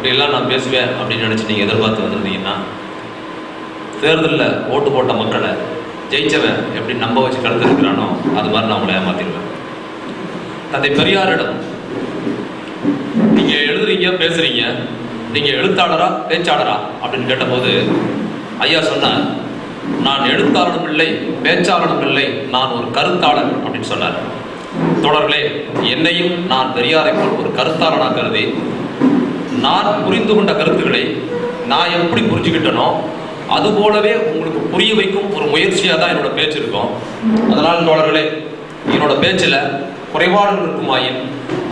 இப்படியெல்லாம் நான் பேசுவேன் அப்படின்னு நினச்சி நீங்கள் எதிர்பார்த்து வந்திருந்தீங்கன்னா தேர்தலில் ஓட்டு போட்ட மக்களை ஜெயிச்சவன் எப்படி நம்ப வச்சு கலந்துருக்கிறானோ அது மாதிரி நான் உங்களை ஏமாத்திடுவேன். தந்தை பெரியாரிடம் நீங்கள் எழுதுறீங்க பேசுறீங்க. நீங்கள் எழுத்தாளரா பேச்சாளரா? அப்படின்னு கேட்டபோது ஐயா சொன்னார் நான் எழுத்தாளனும் இல்லை பேச்சாளனும் இல்லை நான் ஒரு கருத்தாளன் அப்படின்னு சொன்னார். தொடர்களே என்னையும் நான் பெரியாரை போல் ஒரு கருத்தாளனாக கருதி நான் புரிந்து கொண்ட கருத்துக்களை நான் எப்படி புரிஞ்சுக்கிட்டனோ அது போலவே உங்களுக்கு புரிய வைக்கும் ஒரு முயற்சியாக தான் என்னோட பேச்சு இருக்கும். அதனால் தோழர்களே என்னோட பேச்சில் குறைபாடுகள் இருக்குமாயின்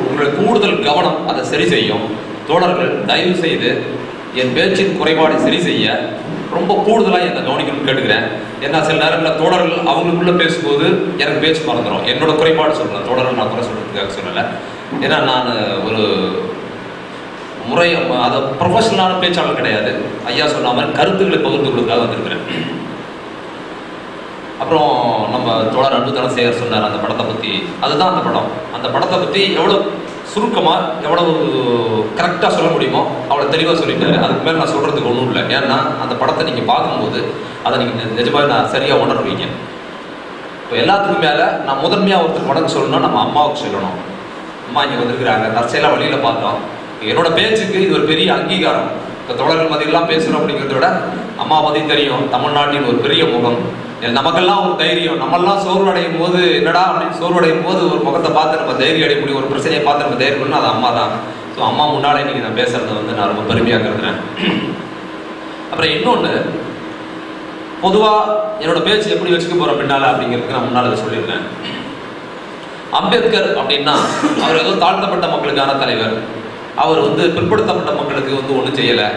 உங்களுடைய கூடுதல் கவனம் அதை சரி செய்யும். தோழர்கள் தயவு செய்து என் பேச்சின் குறைபாடை சரி செய்ய ரொம்ப கூடுதலாக என்னை கவனிக்கணும்னு கேட்டுக்கிறேன். ஏன்னா சில நேரங்களில் தோழர்கள் அவங்களுக்குள்ள பேசும்போது எனக்கு பேச்சு மறந்துடும் என்னோட குறைபாடு சொல்கிறேன் தோழர்கள் நான் குறை சொல்கிறதுக்காக சொல்லலை. ஏன்னா நான் ஒரு முறை அதை ப்ரொஃபஷனலான பேச்சாளர் கிடையாது. ஐயா சொன்ன மாதிரி கருத்துக்களை பகிர்ந்து கொடுக்காத வந்திருக்கிறேன். அப்புறம் நம்ம தோழர் அன்புதான சேகர் சொன்னார் அந்த படத்தை பற்றி அதுதான் அந்த படம். அந்த படத்தை பற்றி எவ்வளோ சுருக்கமாக எவ்வளவு கரெக்டாக சொல்ல முடியுமோ அவ்வளோ தெளிவாக சொல்லிட்டாரு அதுக்கு மேலே நான் சொல்கிறதுக்கு ஒன்றும் இல்லை. ஏன்னா அந்த படத்தை நீங்கள் பார்க்கும்போது அதை நீங்கள் நிஜமாக நான் சரியாக உணர்வீங்க. இப்போ எல்லாத்துக்கும் மேலே நான் முதன்மையாக ஒருத்தர் வணக்கம் சொல்லணும்னா நம்ம அம்மாவுக்கு சொல்லணும். அம்மா இங்கே வந்திருக்கிறாங்க. தற்செயலாக வழியில் பார்த்தோம். என்னோட பேச்சுக்கு இது ஒரு பெரிய அங்கீகாரம். இப்போ தோழர்கள் மதியெல்லாம் பேசுகிறோம் அப்படிங்கிறத விட அம்மா பற்றி தெரியும் தமிழ்நாட்டின் ஒரு பெரிய முகம். நமக்கெல்லாம் ஒரு தைரியம். நம்மெல்லாம் சோர்வடையும் போது என்னடா அப்படின்னு சோர்வடையும் போது ஒரு முகத்தை பார்த்து நம்ம தைரியம் அடைய முடியும் ஒரு பிரச்சனையை பார்த்து நம்ம தைரியம் பண்ணணும் அது அம்மா தான். ஸோ அம்மா முன்னாலே இன்னைக்கு நான் பேசுறது வந்து நான் ரொம்ப பெருமையாக கருதுறேன். அப்புறம் இன்னொன்று பொதுவாக என்னோட பேச்சு எப்படி வச்சுக்க போகிறோம் பின்னால அப்படிங்கிறதுக்கு நான் முன்னால் அதை சொல்லியிருக்கேன் அம்பேத்கர் அப்படின்னா அவர் ஏதோ தாழ்த்தப்பட்ட மக்களுக்கான தலைவர். அவர் வந்து பிற்படுத்தப்பட்ட மக்களுக்கு வந்து ஒன்றும் செய்யலை.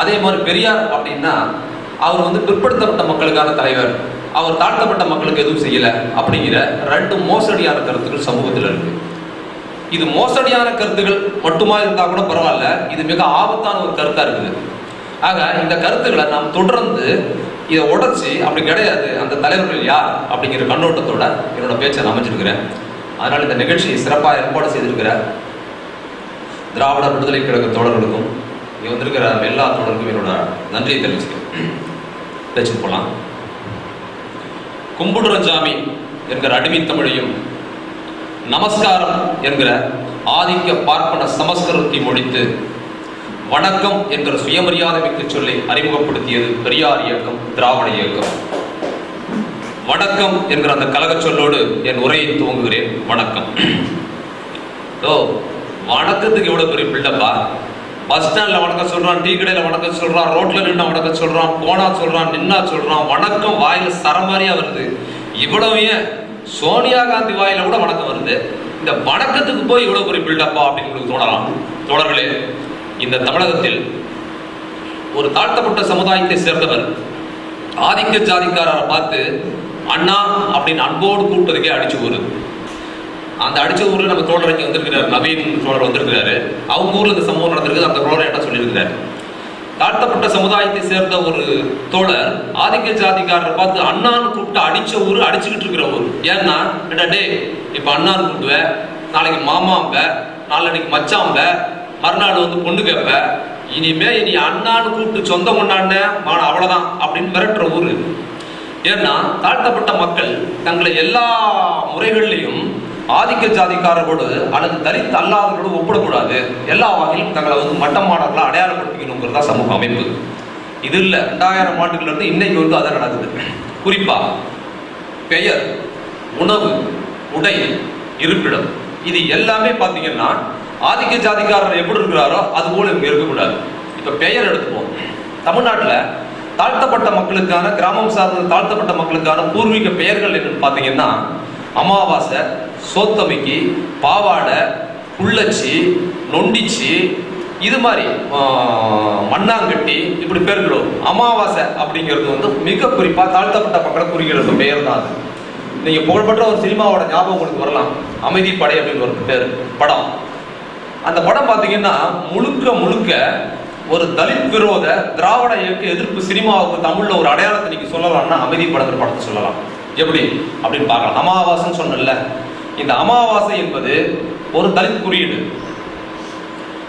அதே மாதிரி பெரியார் அப்படின்னா அவர் வந்து பிற்படுத்தப்பட்ட மக்களுக்கான தலைவர். அவர் தாழ்த்தப்பட்ட மக்களுக்கு எதுவும் செய்யலை அப்படிங்கிற ரெண்டு மோசடியான கருத்துக்கள் சமூகத்தில் இருக்கு. இது மோசடியான கருத்துகள் மட்டுமா இருந்தால் கூட பரவாயில்ல. இது மிக ஆபத்தான ஒரு கருத்தாக இருக்குது. ஆக இந்த கருத்துக்களை நாம் தொடர்ந்து இதை உடச்சி அப்படி கிடையாது அந்த தலைவர்கள் யார் அப்படிங்கிற கண்ணோட்டத்தோட என்னோட பேச்சை அமைச்சிருக்கிறேன். அதனால் இந்த நிகழ்ச்சியை சிறப்பாக ஏற்பாடு செய்திருக்கிற திராவிட விடுதலை கழக தோழர்களுக்கும் இங்கே வந்திருக்கிற எல்லா தோழருக்கும் என்னோட நன்றியை தெரிவிச்சுக்கிறேன். பேச்சு போகலாம் கும்புடுரஞ்சாமி என்கிற அடிமை தமிழையும் நமஸ்காரம் என்கிற ஆதிக்க பார்ப்பன சமஸ்கிருதத்தை மொழித்து வணக்கம் என்கிற சுயமரியாதை மிக்க சொல்லை அறிமுகப்படுத்தியது பெரியார் இயக்கம் திராவிட இயக்கம். வணக்கம் என்கிற அந்த கழக சொல்லோடு என் உரையை துவங்குகிறேன். வணக்கம். ஓ வணக்கத்துக்கு எவ்வளவு பெரிய பில்டப்பா? பஸ் ஸ்டாண்ட்ல வணக்கம் சொல்றான் டீ கடையில வணக்கம் சொல்றான் ரோட்ல நின்று வணக்கம் சொல்றான் போனா சொல்றான் நின்னா சொல்றான் வணக்கம் வாயில சரமாரியாக வருது. இவ்வளவு ஏன்? சோனியா காந்தி வாயில கூட வணக்கம் வருது. இந்த வணக்கத்துக்கு போய் இவ்வளவு பெரிய பில்டப்பா அப்படின்னு உங்களுக்கு தோணலாம். தோழர்களே இந்த தமிழகத்தில் ஒரு தாழ்த்தப்பட்ட சமுதாயத்தை சேர்ந்தவர் ஆதிக்க ஜாதிக்காரரை பார்த்து அண்ணா அப்படின்னு அன்போடு கூப்பிட்டதுக்கே அடிச்சு வருது அந்த அடிச்ச ஊர்ல நம்ம தோழர் இங்கே வந்திருக்கிறார் நவீன் தோழர் வந்திருக்கிறாரு. அவங்க ஊர்ல இந்த சம்பவம் நடந்திருக்கு அந்த தோழர் என்ன சொல்லியிருக்கிறார்? தாழ்த்தப்பட்ட சமுதாயத்தை சேர்ந்த ஒரு தோழர் ஆதிக்க ஜாதிக்காரரை பார்த்து அண்ணான்னு கூப்பிட்டு அடிச்ச ஊர் அடிச்சுக்கிட்டு இருக்கிற ஊர். ஏன்னா ஏடா டே இப்ப அண்ணான்னு கூப்பிடுவ நாளைக்கு மாமாம்ப நாளைக்கு மச்சாம்ப மறுநாள் வந்து பொண்ணு கேட்ப இனிமே இனி அண்ணான்னு கூப்பிட்டு சொந்த கொண்டாடின மான அவ்வளவுதான் அப்படின்னு மிரட்டுற ஊரு. ஏன்னா தாழ்த்தப்பட்ட மக்கள் தங்களை எல்லா முறைகள்லையும் ஆதிக்க ஜாதிக்காரர்களோடு அல்லது தலித் அல்லாதவர்களோடு ஒப்பிடக்கூடாது. எல்லா வகையிலும் தங்களை வந்து மட்டமானவர்களாக தான் சமூக அமைப்பு. இது இல்லை. ரெண்டாயிரம் ஆண்டுகள்லேருந்து இன்னைக்கு வந்து அதை நடக்குது. குறிப்பாக பெயர் உணவு உடை இருப்பிடம். இது எல்லாமே பார்த்தீங்கன்னா ஆதிக்க ஜாதிக்காரர் எப்படி இருக்கிறாரோ அது போல இங்கே இருக்கக்கூடாது. இப்போ பெயர் எடுத்துப்போம். தமிழ்நாட்டில் தாழ்த்தப்பட்ட மக்களுக்கான கிராமம் சார்ந்த தாழ்த்தப்பட்ட மக்களுக்கான பூர்வீக பெயர்கள் என்னன்னு பார்த்தீங்கன்னா அமாவாசை சோத்தமிக்கி பாவாடை புள்ளச்சி நொண்டிச்சி இது மாதிரி மண்ணாங்கட்டி இப்படி பேர்களும் அமாவாசை அப்படிங்கிறது வந்து மிக குறிப்பாக தாழ்த்தப்பட்ட மக்களை குறிக்கிறது பெயர் தான் அது. நீங்க புகழ்பெற்ற ஒரு சினிமாவோட ஞாபகம் உங்களுக்கு வரலாம். அமைதி படை அப்படின்னு ஒரு பேர் படம். அந்த படம் பார்த்தீங்கன்னா முழுக்க முழுக்க ஒரு தலித் விரோத திராவிட இயக்க எதிர்ப்பு சினிமாவுக்கு தமிழ்ல ஒரு அடையாளத்தை நீங்க சொல்லலாம்னா அமைதி படத்துல படத்தை சொல்லலாம். எப்படி? அப்படின்னு பார்க்கலாம். அமாவாசைன்னு சொன்னல இந்த அமாவாசை என்பது ஒரு தலித் குறியீடு.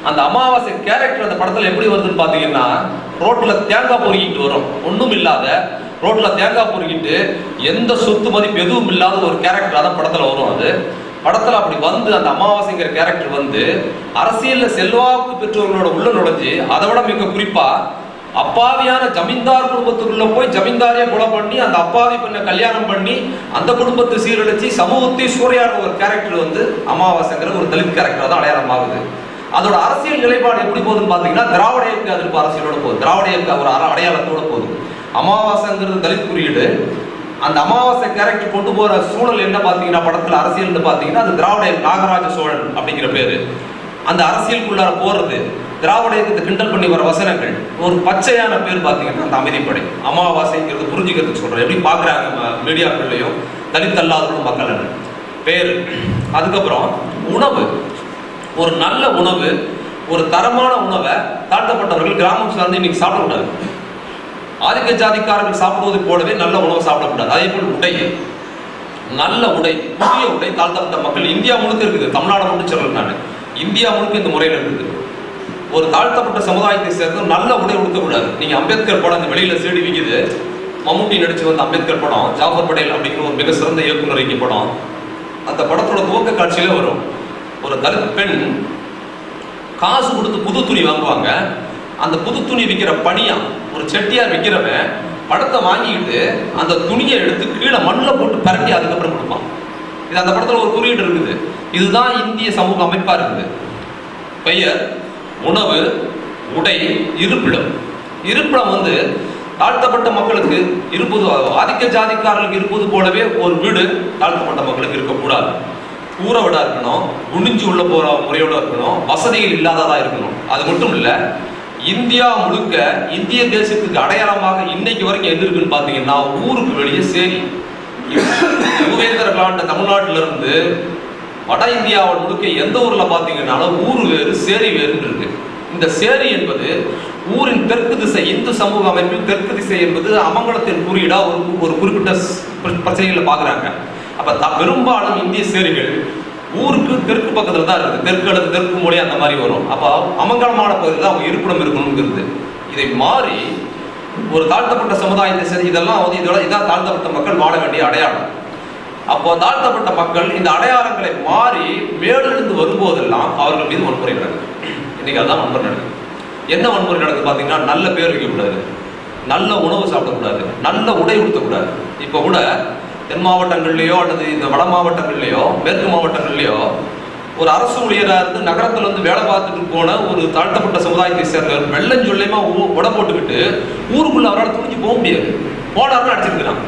அந்த அமாவாசை கேரக்டர் அந்த படத்தில் எப்படி வருதுன்னு பார்த்தீங்கன்னா ரோட்டில் தேங்காய் பொறுக்கிட்டு வரும். ஒன்றும் இல்லாத ரோட்டில் தேங்காய் பொறுக்கிட்டு எந்த சொத்து மதிப்பு எதுவும் இல்லாத ஒரு கேரக்டர் அதான் படத்தில் வரும் அது. படத்தில் அப்படி வந்து அந்த அமாவாசைங்கிற கேரக்டர் வந்து அரசியலில் செல்வாக்கு பெற்றவர்களோட உள்ள நுழைஞ்சு அதை விட மிக குறிப்பாக அப்பாவியான ஜமீன்தார் குடும்பத்துக்குள்ள போய் ஜமீன்தாரியை கொலை பண்ணி அந்த அப்பாவி பெண்ணை கல்யாணம் பண்ணி அந்த குடும்பத்தை சீரழிச்சு சமூகத்தை சூறையாடுற ஒரு கேரக்டர் வந்து அமாவாசைங்கிற ஒரு தலித் கேரக்டர் தான் அடையாளம் ஆகுது. அதோட அரசியல் நிலைப்பாடு எப்படி போகுதுன்னு பாத்தீங்கன்னா திராவிட இயக்க எதிர்ப்பு அரசியலோட போகுது. திராவிட இயக்க ஒரு அற- அடையாளத்தோட போகுது. அமாவாசைங்கிறது தலித் குறியீடு. அந்த அமாவாசை கேரக்டர் கொண்டு போற சூழல் என்ன பாத்தீங்கன்னா படத்துல அரசியல்னு பாத்தீங்கன்னா அது திராவிட நாகராஜ சோழன் அப்படிங்கிற பேரு. அந்த அரசியலுக்குள்ளார போறது திராவிட இயக்கத்தை கிண்டல் பண்ணி வர வசனங்கள் ஒரு பச்சையான பேர் பார்த்தீங்கன்னா அந்த அமைதிப்படை. அமாவாசைங்கிறது புரிஞ்சுக்கிறதுக்கு சொல்கிறேன் எப்படி பார்க்குறாங்க மீடியாக்கள்லையும்? தலித் அல்லாதவர்களும் மக்கள் பேர். அதுக்கப்புறம் உணவு. ஒரு நல்ல உணவு ஒரு தரமான உணவை தாழ்த்தப்பட்டவர்கள் கிராமம் சார்ந்து இன்னைக்கு சாப்பிடக்கூடாது. ஆதிக்க ஜாதிக்காரர்கள் சாப்பிடுவது போலவே நல்ல உணவு சாப்பிடக்கூடாது. அதே போல் உடை. நல்ல உடை புதிய உடை தாழ்த்தப்பட்ட மக்கள். இந்தியா முழுக்க இருக்குது. தமிழ்நாடு மட்டும் நான். இந்தியா முழுக்க இந்த முறையில் இருக்குது. ஒரு தாழ்த்தப்பட்ட சமுதாயத்தை சேர்ந்து நல்ல உடை உடுத்தக்கூடாது நீங்க அம்பேத்கர் படம் அந்த வெளியில சேடி விக்குது. மம்முட்டி நடிச்சு வந்த அம்பேத்கர் படம். ஜாஃபர் படேல் அப்படிங்கிற ஒரு மிக சிறந்த இயக்குனர் இயக்கிய படம். அந்த படத்தோட துவக்க காட்சியில வரும் ஒரு தலித் பெண் காசு கொடுத்து புது துணி வாங்குவாங்க. அந்த புது துணி விற்கிற பணியா ஒரு செட்டியார் விற்கிறவன் படத்தை வாங்கிக்கிட்டு அந்த துணியை எடுத்து கீழே மண்ணில் போட்டு பரட்டி அதுக்கப்புறம் கொடுப்பான். இது அந்த படத்தில் ஒரு குறியீடு இருக்குது. இதுதான் இந்திய சமூக அமைப்பா இருக்குது. பெயர் உணவு உடை இருப்பிடம். இருப்பிடம் வந்து தாழ்த்தப்பட்ட மக்களுக்கு இருப்பது ஆதிக்க ஜாதிக்காரர்களுக்கு இருப்பது போலவே ஒரு வீடு தாழ்த்தப்பட்ட மக்களுக்கு இருக்கக்கூடாது. கூரை இருக்கணும் குனிஞ்சு உள்ள போற முறையோட இருக்கணும் வசதிகள் இல்லாததா இருக்கணும். அது மட்டும் இல்ல இந்தியா முழுக்க இந்திய தேசத்துக்கு அடையாளமாக இன்னைக்கு வரைக்கும் எது இருக்குன்னு பாத்தீங்கன்னா ஊருக்கு வெளியே சேரி. யுகேந்திர காண்ட தமிழ்நாட்டில இருந்து வட இந்தியாவில் முழுக்க எந்த ஊரில் பார்த்தீங்கன்னாலும் ஊர் வேறு சேரி வேறுன்னு இருக்கு. இந்த சேரி என்பது ஊரின் தெற்கு திசை இந்து சமூக அமைப்பில் தெற்கு திசை என்பது அமங்கலத்தின் குறியீடா ஒரு ஒரு குறிப்பிட்ட பிரச்சனைகளை பார்க்குறாங்க அப்போ த- பெரும்பாலும் இந்திய சேரிகள் ஊருக்கு தெற்கு பக்கத்தில் தான் இருக்குது தெற்கு அல்லது தெற்கு மொழி அந்த மாதிரி வரும். அப்போ அமங்கலமான பகுதியில் தான் அவங்க இருப்பிடம் இருக்கணுங்கிறது. இதை மாறி ஒரு தாழ்த்தப்பட்ட சமுதாயத்தை சரி இதெல்லாம் வந்து இதோட இதான் தாழ்த்தப்பட்ட மக்கள் வாழ வேண்டிய அடையாளம். அப்போ தாழ்த்தப்பட்ட மக்கள் இந்த அடையாளங்களை மாறி மேலிருந்து வரும்போதெல்லாம் அவர்கள் மீது வன்முறை நடக்குது. இன்னைக்கு அதான் வன்முறை நடக்குது. என்ன வன்முறை நடக்குது பார்த்தீங்கன்னா நல்ல பேர் வைக்கக்கூடாது. நல்ல உணவு சாப்பிடக்கூடாது. நல்ல உடை உடுத்தக்கூடாது. இப்போ கூட தென் மாவட்டங்கள்லேயோ அல்லது இந்த வட மாவட்டங்கள்லேயோ மேற்கு மாவட்டங்கள்லேயோ ஒரு அரசு ஊழியராக இருந்து நகரத்தில் வந்து வேலை பார்த்துட்டு போன ஒரு தாழ்த்தப்பட்ட சமுதாயத்தை சேர்ந்தவர் வெள்ளம் சொல்லியமா உட போட்டுக்கிட்டு ஊருக்குள்ள அவரால் துணிஞ்சு போக முடியாது. போனார்னு அடிச்சிருக்கிறான்.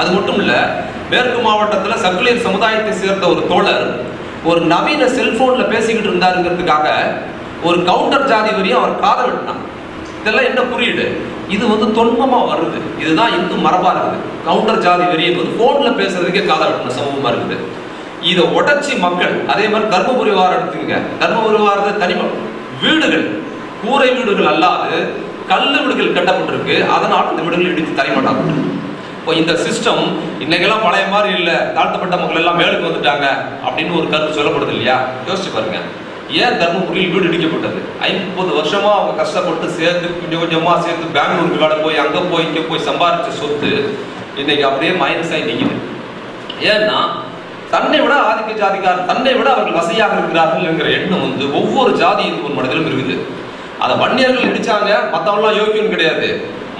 அது மட்டும் இல்லை மேற்கு மாவட்டத்தில் சக்கிலியர் சமுதாயத்தை சேர்ந்த ஒரு தோழர் ஒரு நவீன செல்போனில் பேசிக்கிட்டு இருந்தாருங்கிறதுக்காக ஒரு கவுண்டர் ஜாதி வரையும் அவர் காதை வெட்டினான். இதெல்லாம் என்ன குறியீடு? இது வந்து தொன்மமாக வருது. இதுதான் இந்து மரபாக இருக்குது கவுண்டர் ஜாதி வரியும் என்பது ஃபோனில் பேசுறதுக்கே காதை வெட்டின சமூகமாக இருக்குது. இதை உடச்சி மக்கள் அதே மாதிரி தர்மபுரி வாரம் எடுத்துக்கங்க. தர்மபுரி வாரத்தை தனிம வீடுகள். கூரை வீடுகள் அல்லாது கல் வீடுகள் கட்டப்பட்டிருக்கு. அதனால் இந்த வீடுகள் இடித்து தரைமட்டாக்கப்பட்டிருக்கு இப்போ இந்த சிஸ்டம் இன்னைக்கெல்லாம் பழைய மாதிரி இல்லை. தாழ்த்தப்பட்ட மக்கள் எல்லாம் மேலுக்கு வந்துட்டாங்க அப்படின்னு ஒரு கருத்து சொல்லப்படுது இல்லையா? யோசிச்சு பாருங்க. ஏன் தர்மபுரியில் வீடு இடிக்கப்பட்டது? ஐம்பது வருஷமா அவங்க கஷ்டப்பட்டு சேர்த்து கொஞ்சம் கொஞ்சமா சேர்த்து பெங்களூருக்கு வேலை போய் அங்க போய் இங்க போய் சம்பாரிச்ச சொத்து இன்னைக்கு அப்படியே மைனஸ் ஆகி நிற்குது ஏன்னா தன்னை விட ஆதிக்க ஜாதிக்கார் தன்னை விட அவர்கள் வசதியாக இருக்கிறார்கள் என்கிற எண்ணம் வந்து ஒவ்வொரு ஜாதி ஒரு மனதிலும் இருக்குது. அதை வன்னியர்கள் இடிச்சாங்க மற்றவங்களாம் யோகியம் கிடையாது.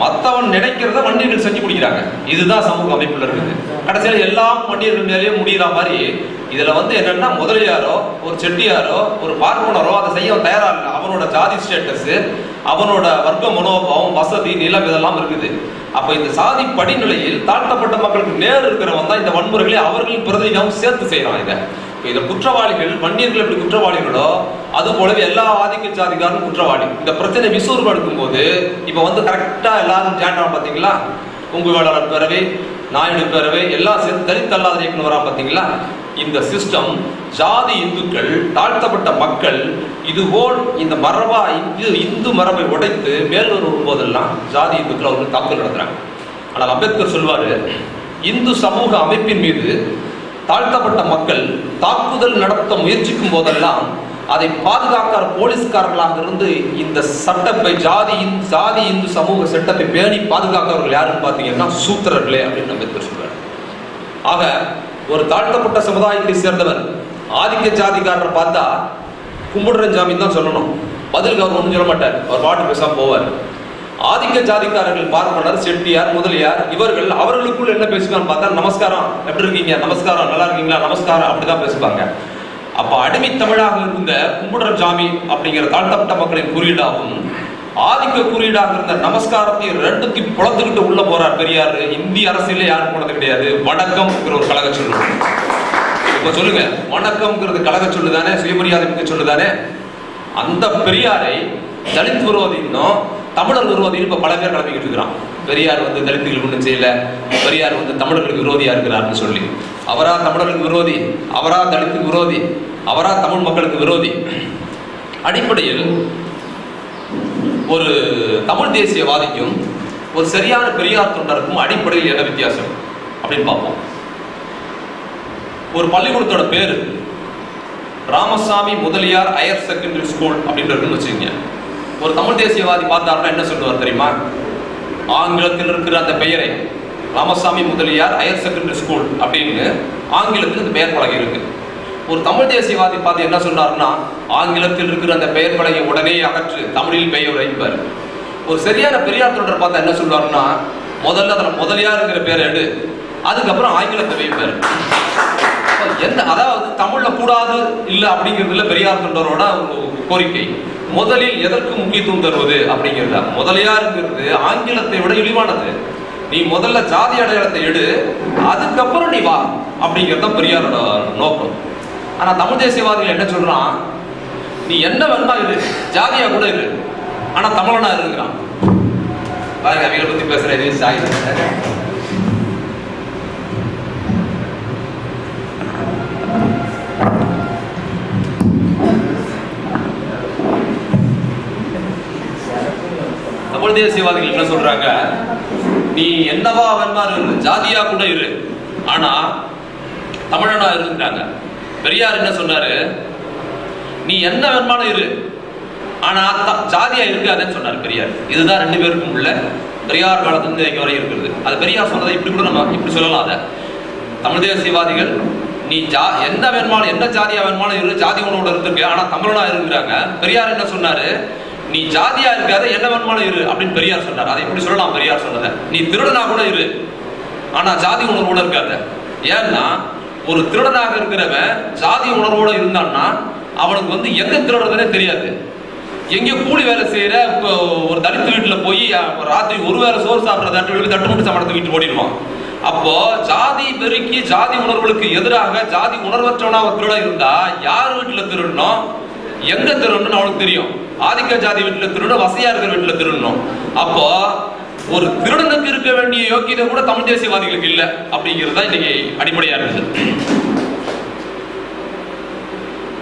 மற்றவன் நினைக்கிறத வண்டியர்கள் செஞ்சு முடிக்கிறாங்க இதுதான் சமூக அமைப்புல இருக்குது. கடைசியில் எல்லாம் வண்டியர்கள் மேலேயே முடிகிற மாதிரி இதுல வந்து என்னன்னா முதலியாரோ ஒரு செட்டியாரோ ஒரு பார்ப்பனரோ அதை செய்ய தயாரா இல்லை. அவனோட ஜாதி ஸ்டேட்டஸ் அவனோட வர்க்க மனோபாவம் வசதி நிலம் இதெல்லாம் இருக்குது. அப்ப இந்த சாதி படிநிலையில் தாழ்த்தப்பட்ட மக்களுக்கு நேர் இருக்கிறவன் தான் இந்த வன்முறைகளை அவர்களின் பிரதிநிதியாகவும் சேர்த்து செய்யறான் இதை. இப்ப குற்றவாளிகள் வன்னியர்கள் எப்படி குற்றவாளிகளோ அது போலவே எல்லா ஆதிக்க ஜாதிகாரும் குற்றவாளி. இந்த பிரச்சனை விசூர்வு எடுக்கும்போது இப்ப வந்து கரெக்டா எல்லாரும் ஜாயின் பாத்தீங்களா? உங்க வேளாளர் பேரவை நாயுடு பேரவை எல்லாம் சேர்ந்து தலித் அல்லாத இயக்குனர் வரா பாத்தீங்களா? இந்த சிஸ்டம் ஜாதி இந்துக்கள் தாழ்த்தப்பட்ட மக்கள் இதுபோல் இந்த மரபா இந்து இந்து மரபை உடைத்து மேல் வரும்போதெல்லாம் ஜாதி இந்துக்கள் அவர்கள் தாக்குதல் நடத்துறாங்க. ஆனால் அம்பேத்கர் சொல்வாரு இந்து சமூக அமைப்பின் மீது தாழ்த்தப்பட்ட மக்கள் தாக்குதல் நடத்த முயற்சிக்கும் போதெல்லாம் அதை பாதுகாக்கிற போலீஸ்காரர்களாக இருந்து இந்த சட்டத்தை ஜாதி ஜாதி இந்து சமூக சட்டத்தை பேணி பாதுகாக்கிறவர்கள் யாருன்னு பார்த்தீங்கன்னா சூத்திரர்களே அப்படின்னு நம்ம சொல்றாரு. ஆக ஒரு தாழ்த்தப்பட்ட சமுதாயத்தை சேர்ந்தவர் ஆதிக்க ஜாதிக்காரரை பார்த்தா கும்புடுற ஜாமி தான் சொல்லணும். பதிலுக்கு அவர் ஒன்றும் சொல்ல மாட்டார். அவர் பாட்டு பேசாம போவார். ஆதிக்க ஜாதிக்காரர்கள் பார்ப்பனர் செட்டியார் முதலியார் இவர்கள் அவர்களுக்குள் என்ன பேசுவாங்க பார்த்தா நமஸ்காரம் எப்படி இருக்கீங்க? நமஸ்காரம் நல்லா இருக்கீங்களா? நமஸ்காரம் அப்படிதான் பேசுவாங்க. அப்ப அடிமை தமிழாக இருந்த கும்புடர் ஜாமி அப்படிங்கிற தாழ்த்தப்பட்ட மக்களின் குறியீடாகவும் ஆதிக்க குறியீடாக இருந்த நமஸ்காரத்தை ரெண்டுத்தையும் புலத்துக்கிட்டு உள்ள போறார் பெரியார். இந்திய அரசியலே யாரும் போனது கிடையாது. வணக்கம்ங்கிற ஒரு கழக சொல்லு இப்ப சொல்லுங்க வணக்கம்ங்கிறது கழக சொல்லுதானே சுயமரியாதை மிக்க சொல்லுதானே? அந்த பெரியாரை தலித் விரோதின்னும் தமிழர் விரோதின்னு இப்ப பல பேர் கிளம்பிக்கிட்டு இருக்கிறான். பெரியார் வந்து தலித்துகள் ஒன்றும் செய்யல. பெரியார் வந்து தமிழர்களுக்கு விரோதியா இருக்கிறார்னு சொல்லி. அவரா தமிழர்களுக்கு விரோதி? அவரா தலித்துக்கு விரோதி? அவரா தமிழ் மக்களுக்கு விரோதி? அடிப்படையில் ஒரு தமிழ் தேசியவாதிக்கும் ஒரு சரியான பெரியார் தொண்டருக்கும் அடிப்படையில் என்ன வித்தியாசம் அப்படின்னு பார்ப்போம். ஒரு பள்ளிக்கூடத்தோட பேர் Ramasamy Mudaliar higher secondary school அப்படின்றதுன்னு வச்சுக்கோங்க. ஒரு தமிழ் தேசியவாதி பார்த்தாருன்னா என்ன சொல்லுவார் தெரியுமா? ஆங்கிலத்தில் இருக்கிற அந்த பெயரை Ramasamy Mudaliar higher secondary school அப்படின்னு ஆங்கிலத்தில் இந்த பெயர் பலகை இருக்கு. ஒரு தமிழ் தேசியவாதி பார்த்து என்ன சொன்னார்னா ஆங்கிலத்தில் இருக்கிற அந்த பெயர் பலகை உடனே அகற்று தமிழில் பெயர் வைப்பார். ஒரு சரியான பெரியார் தொடர் பார்த்தா என்ன சொல்றாருன்னா முதல்ல அதில் முதலியாருங்கிற பேர் எடு அதுக்கப்புறம் ஆங்கிலத்தை வைப்பார். என்ன அதாவது தமிழ்ல கூடாது இல்லை அப்படிங்கிறதுல பெரியார் தொண்டரோட கோரிக்கை. முதலில் எதற்கு முக்கியத்துவம் தருவது அப்படிங்கிறத? முதலியாருங்கிறது ஆங்கிலத்தை விட இழிவானது. நீ முதல்ல ஜாதி அடையாளத்தை எடு அதுக்கப்புறம் நீ வா அப்படிங்கிறது தான் பெரியாரோட நோக்கம். ஆனா தமிழ் தேசியவாதிகள் என்ன சொல்றான்? நீ என்ன வேணுமா இரு ஜாதியா கூட இரு. ஆனா தமிழனா இருக்கிறான் பாருங்க அவங்களை பத்தி பேசுறேன் சாய் தமிழ் தேசியவாதிகள் என்ன சொல்றாங்க? நீ என்னவா வேணா இரு ஜாதியா கூட இரு. ஆனா தமிழனா இருக்கிறாங்க பெரியார் என்ன சொன்னாரு? நீ என்ன வேணுமானும் இரு. ஆனா ஜாதியா இருக்காதுன்னு சொன்னார் பெரியார். இதுதான் ரெண்டு பேருக்கும் உள்ள பெரியார் காலத்துல இருந்து வரை இருக்கிறது. அது பெரியார் சொன்னதை இப்படி கூட நம்ம இப்படி சொல்லலாம் அதை. தமிழ் தேசியவாதிகள் நீ ஜா என்ன வேணுமானும் என்ன ஜாதியா வேணுமானும் இரு ஜாதி உணவோட இருந்திருக்கு ஆனா தமிழனா இருக்கிறாங்க பெரியார் என்ன சொன்னாரு? நீ ஜாதியா இருக்காத என்ன வேணுமானும் இரு அப்படின்னு பெரியார் சொன்னார். அதை எப்படி சொல்லலாம்? பெரியார் சொன்னதை. நீ திருடனா கூட இரு. ஆனா ஜாதி உணர்வோட இருக்காத. ஏன்னா ஒரு திருடனாக இருக்கிறவன் ஜாதி உணர்வோட இருந்தான்னா அவனுக்கு வந்து எங்க திருடுறதுனே தெரியாது. எங்க கூலி வேலை செய்யற இப்போ ஒரு தலித்து வீட்டுல போய் ராத்திரி ஒரு வேலை சோறு சாப்பிட்ற தட்டு விழுந்து தட்டு மட்டும் சம்பளத்தை வீட்டு ஓடிடுவான். அப்போ ஜாதி பெருக்கி ஜாதி உணர்வுகளுக்கு எதிராக ஜாதி உணர்வற்றவனா ஒரு திருடன் இருந்தா யார் வீட்டுல திருடணும்? எங்க திருடணும்னு அவனுக்கு தெரியும். ஆதிக்க ஜாதி வீட்டுல திருடணும் வசதியா இருக்கிற வீட்டுல திருடணும். அப்போ ஒரு திருடனுக்கு இருக்க வேண்டிய யோக்கியதை கூட தமிழ் தேசியவாதிகளுக்கு இல்ல அப்படிங்கிறது தான் இன்னைக்கு அடிப்படையா இருக்குது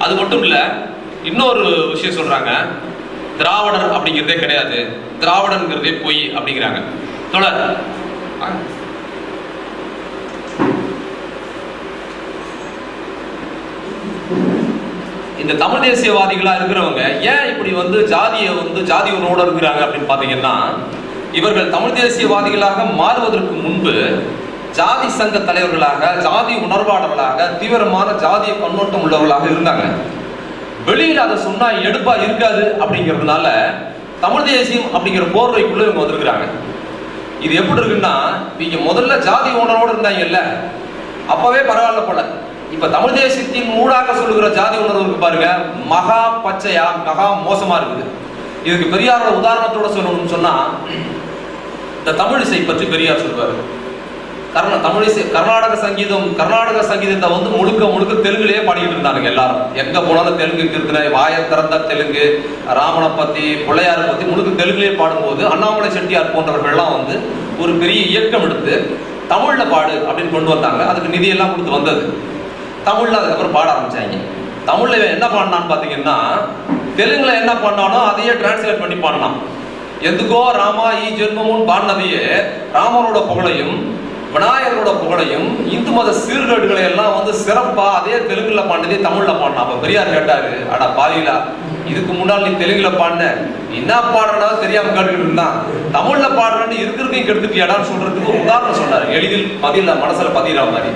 அது மட்டும் இல்ல இன்னொரு விஷயம் சொல்றாங்க. திராவிடர் அப்படிங்கிறதே கிடையாது. திராவிடன்கிறதே பொய் அப்படிங்கிறாங்க. தொடர் இந்த தமிழ் தேசியவாதிகளா இருக்கிறவங்க ஏன் இப்படி வந்து ஜாதியை வந்து ஜாதி உணவோட இருக்கிறாங்க அப்படின்னு பாத்தீங்கன்னா இவர்கள் தமிழ் தேசியவாதிகளாக மாறுவதற்கு முன்பு ஜாதி சங்க தலைவர்களாக ஜாதி உணர்வாளர்களாக தீவிரமான ஜாதிய கண்ணோட்டம் உள்ளவர்களாக இருந்தாங்க. வெளியில் அதை சொன்னா எடுப்பா இருக்காது அப்படிங்கிறதுனால தமிழ் தேசியம் அப்படிங்கிற போர்வைக்குள்ள இவங்க வந்திருக்கிறாங்க. இது எப்படி இருக்குன்னா நீங்க முதல்ல ஜாதி உணர்வோட இருந்தாங்கல்ல அப்பவே பரவாயில்ல போல. இப்ப தமிழ் தேசியத்தின் ஊடாக சொல்லுகிற ஜாதி உணர்வு பாருங்க மகா பச்சையா மகா மோசமா இருக்குது. இதுக்கு பெரியாரோட உதாரணத்தோட சொல்லணும்னு சொன்னா இந்த தமிழ் இசை பற்றி பெரியார் சொல்வாரு. கர்ண தமிழ் இசை கர்நாடக சங்கீதம் கர்நாடக சங்கீதத்தை வந்து முழுக்க முழுக்க தெலுங்குலயே பாடிட்டு இருந்தாங்க எல்லாரும். எங்க போனாலும் தெலுங்கு கீர்த்தனை வாய திறந்த தெலுங்கு ராமனை பத்தி பிள்ளையாரை பத்தி முழுக்க தெலுங்குலயே பாடும்போது அண்ணாமலை செட்டியார் போன்றவர்கள்லாம் வந்து ஒரு பெரிய இயக்கம் எடுத்து தமிழ்ல பாடு அப்படின்னு கொண்டு வந்தாங்க. அதுக்கு நிதியெல்லாம் கொடுத்து வந்தது. தமிழில் அதுக்கப்புறம் பாட ஆரம்பிச்சாங்க. தமிழில் என்ன பாடினான்னு பார்த்தீங்கன்னா தெலுங்கில் என்ன பண்ணானோ அதையே டிரான்ஸ்லேட் பண்ணி பாடினான் எதுக்கோ ராமா ஈ ஜென்மமும் பாடினதையே ராமனோட புகழையும் விநாயகரோட புகழையும் இந்து மத சீர்கேடுகளை எல்லாம் வந்து சிறப்பா அதே தெலுங்குல பாடினதே தமிழ்ல பாடினா அப்ப பெரியார் கேட்டாரு அடா பாதிலா இதுக்கு முன்னால் நீ தெலுங்குல பாடின என்ன பாடுறதா தெரியாம கேட்டுக்கிட்டு இருந்தான். தமிழ்ல பாடுறேன்னு இருக்கிறதையும் கெடுத்துட்டியாடான்னு சொல்றதுக்கு உதாரணம் சொன்னாரு. எளிதில் பதில மனசுல பதிகிற மாதிரி.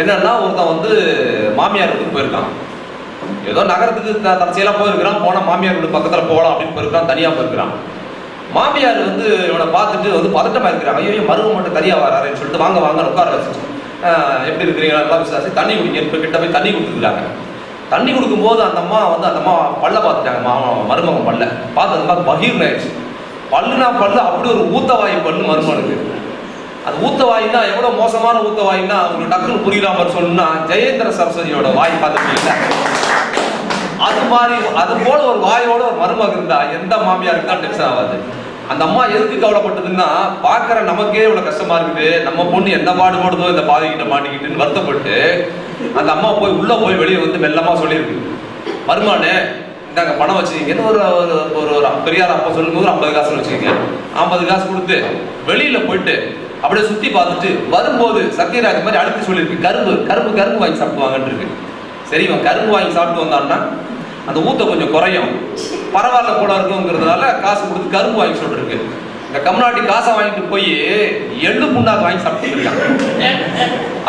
என்னன்னா ஒருத்தன் வந்து மாமியார் வீட்டுக்கு போயிருக்கான். ஏதோ நகரத்துக்கு தற்செயலாக போயிருக்கிறான் போன மாமியார் வீடு பக்கத்தில் போகலாம் அப்படின்னு போயிருக்கான் தனியாக போயிருக்கிறான். மாமியார் வந்து இவனை பார்த்துட்டு வந்து பதட்டமாக இருக்கிறாங்க ஐயோ மரும மட்டும் தனியாக வராருன்னு சொல்லிட்டு வாங்க வாங்க உட்கார வச்சு எப்படி இருக்கிறீங்களா நல்லா விசாரிச்சு தண்ணி குடிங்க இப்போ கிட்ட போய் தண்ணி கொடுத்துருக்காங்க தண்ணி கொடுக்கும்போது அந்த அம்மா வந்து அந்த அம்மா பல்ல பார்த்துட்டாங்க மாமா மருமகன் பல்ல. பார்த்து அந்த அம்மா பகீர்னாயிடுச்சு பல்லுனா பல்லு அப்படி ஒரு ஊத்தவாய் பல்லு மருமனுக்கு அது ஊத்த வாயின்னா எவ்வளவு மோசமான ஊத்த வாயின்னா உங்களுக்கு டக்குனு புரியுற மாதிரி சொல்லணும்னா ஜெயேந்திர சரஸ்வதியோட வாய் பார்த்துருக்கீங்களா அது மாதிரி அது போல ஒரு வாயோட ஒரு மருமக இருந்தா எந்த மாமியாருக்கு தான் டென்ஷன் ஆகாது. அந்த அம்மா எதுக்கு கவலைப்பட்டதுன்னா பாக்குற நமக்கே இவ்வளவு கஷ்டமா இருக்குது. நம்ம பொண்ணு என்ன பாடுபடுதோ இந்த பாதிக்கிட்ட மாட்டிக்கிட்டுன்னு வருத்தப்பட்டு அந்த அம்மா போய் உள்ள போய் வெளியே வந்து மெல்லமா சொல்லியிருக்கு. மருமானே இந்தாங்க பணம் வச்சுக்கீங்கன்னு ஒரு ஒரு ஒரு ஒரு பெரியார் அப்பா சொல்லும்போது ஒரு ஐம்பது காசு வச்சுக்கீங்க. ஐம்பது காசு கொடுத்து வெளியில போயிட்டு அப்படியே சுத்தி பார்த்துட்டு வரும்போது சத்யராஜ் மாதிரி அடுத்து சொல்லியிருக்கு கரும்பு கரும்பு கரும்பு வாங்கி சாப்பிடுவாங்கன்னு இருக்கு. சரி இவன் கரும்பு வாங்கி சாப்பிட்டு வந்தான்னா அந்த ஊத்த கொஞ்சம் குறையும். பரவாயில்ல கூட இருக்குங்கிறதுனால காசு கொடுத்து கரும்பு வாங்கி சொல்லிருக்கு இந்த கம்நாட்டி காசை வாங்கிட்டு போய் எள்ளு புண்ணாக்கு வாங்கி சாப்பிட்டுருக்காங்க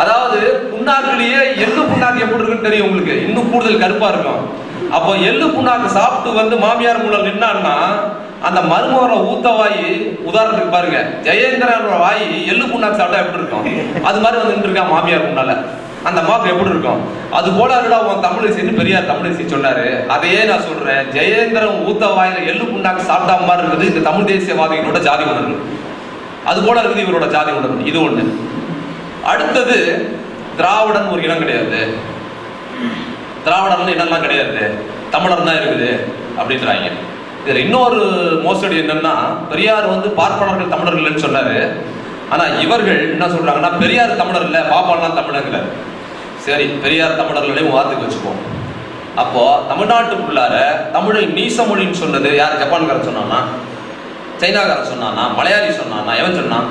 அதாவது புண்ணாக்குலயே எள்ளு புண்ணாக்கு எப்படி இருக்குன்னு தெரியும் உங்களுக்கு? இன்னும் கூடுதல் கருப்பா இருக்கும். அப்போ எள்ளு புண்ணாக்கு சாப்பிட்டு வந்து மாமியார் முன்ன நின்னான்னா அந்த மருமகர ஊத்த வாய் உதாரணத்துக்கு பாருங்க ஜெயேந்திரனோட வாய் எள்ளு புண்ணாக்கு சாப்பிட்டா எப்படி இருக்கும்? அது மாதிரி வந்து நின்று இருக்கான் மாமியார் முன்னால. அந்த அம்மாவுக்கு எப்படி இருக்கும்? அது போல இருக்கா உன் தமிழிசைன்னு பெரியார் தமிழிசை சொன்னாரு. அதையே நான் சொல்றேன் ஜெயேந்திரன் ஊத்த வாயில எள்ளு புண்ணாக்கு சாப்பிட்டா மாதிரி இருக்குது இந்த தமிழ் தேசியவாதிகளோட ஜாதி உணர்வு. அது போல இருக்குது இவரோட ஜாதி உணர்வு. இது ஒண்ணு. அடுத்தது திராவிடன் ஒரு இனம் கிடையாது. திராவிடர்னு என்னெல்லாம் கிடையாது. தமிழர் தான் இருக்குது அப்படின்றாங்க. இதில் இன்னொரு மோசடி என்னன்னா பெரியார் வந்து பார்ப்பனர்கள் தமிழர்கள் இல்லைன்னு சொன்னாரு. ஆனால் இவர்கள் என்ன சொல்றாங்கன்னா பெரியார் தமிழர் இல்லை பாப்பாலாம் தமிழர்கள் சரி பெரியார் தமிழர்களையும் வார்த்தைக்கு வச்சுப்போம் அப்போ தமிழ்நாட்டுக்குள்ளார தமிழை நீச மொழின்னு சொன்னது யார்? ஜப்பான்காரன் சொன்னானா? சைனாக்காரன் சொன்னானா? மலையாளி சொன்னானா? எவன் சொன்னான்?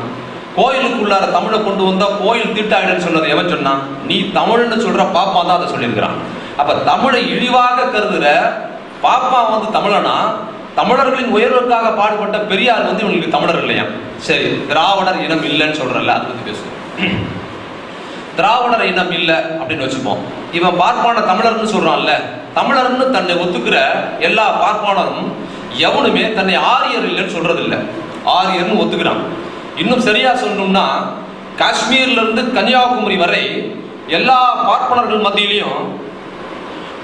கோயிலுக்குள்ளார தமிழை கொண்டு வந்தா கோயில் தீட்டாயிடுன்னு சொன்னது எவன் சொன்னான்? நீ தமிழ்னு சொல்ற பாப்பா தான் அதை சொல்லியிருக்கிறான். அப்ப தமிழை இழிவாக கருதுற பாப்பா வந்து தமிழனா? தமிழர்களின் உயர்வுக்காக பாடுபட்ட பெரியார் வந்து இவங்களுக்கு தமிழர் இல்லையா? சரி திராவிடர் இனம் இல்லைன்னு சொல்றல அதை பத்தி பேசுவோம். திராவிடர் இனம் இல்லை அப்படின்னு வச்சுப்போம். இவன் பார்ப்பான தமிழர்னு சொல்றான்ல தமிழர்னு தன்னை ஒத்துக்கிற எல்லா பார்ப்பானரும் எவனுமே தன்னை ஆரியர் இல்லைன்னு சொல்றது இல்ல ஆரியர்னு ஒத்துக்கிறான். இன்னும் சரியா சொல்லணும்னா காஷ்மீர்ல இருந்து கன்னியாகுமரி வரை எல்லா பார்ப்பனர்கள் மத்தியிலையும்